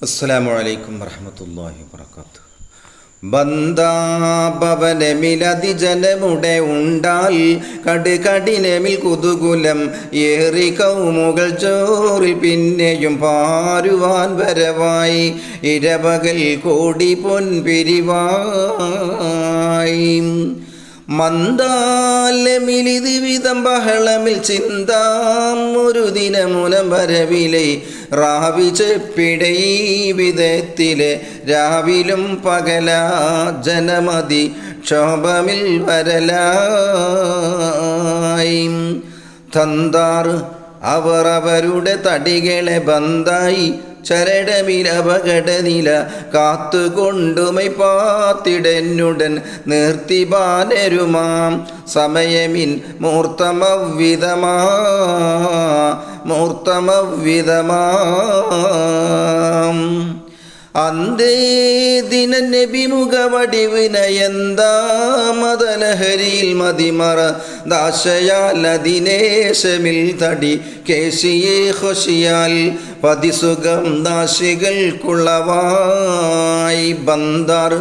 അസ്സലാമു അലൈക്കും വറഹമത്തല്ലാഹി വബർക്കാത്തു ബന്ധാഭവനമിലതി ജനമുടെ ഉണ്ടാൽ കടുകടിനമിൽ കുതുകുലം ഏറി കൗമുകൾ ചോറിൽ പിന്നെയും പാരുവാൻ വരവായി ഇരവകൽ കോടി പൊൻപിരിവായി. മന്ദാലമിലിത് വിധം ബഹളമിൽ ചിന്താം ഒരു വരവിലെ. റാവി ചെപ്പിടൈ വിധത്തിലെ രാവിലും പകല ജനമതി ക്ഷോഭമിൽ വരലായി. തന്താർ അവർ അവരുടെ തടികളെ ബന്ധായി ചരടമിൽ അപകടനില കാത്തുകൊണ്ടുമൈ പാത്തിടനുടൻ നിർത്തിബാനരുമാം സമയമിൻ മൂർത്തമവ്വിതമാ. മൂർത്തമവ്വിതമാം. അന്തേ ദിന നബിമുഖവടിവിനയന്താ മദലഹരിയിൽ മതിമറ ദാശയാൽ അതിനേശമിൽ തടി കേശിയെ ഹൊഷിയാൽ പതിസുഖം ദാശികൾക്കുള്ളവായി ബന്ദാർ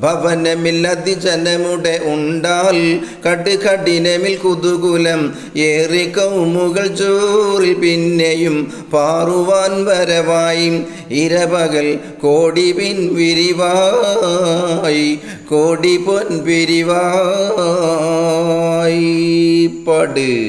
ഭവനമില്ലതി ജനമുടെ ഉണ്ടാൽ കട് കഠിനമിൽ കുതുകുലം ഏറി കൗമുകൾ ചോറിൽ പിന്നെയും പാറുവാൻ വരവായി. ഇരപകൽ കോടി പിൻ വിരിവായി കോടി പൊൻ പിരിവായി. പട്.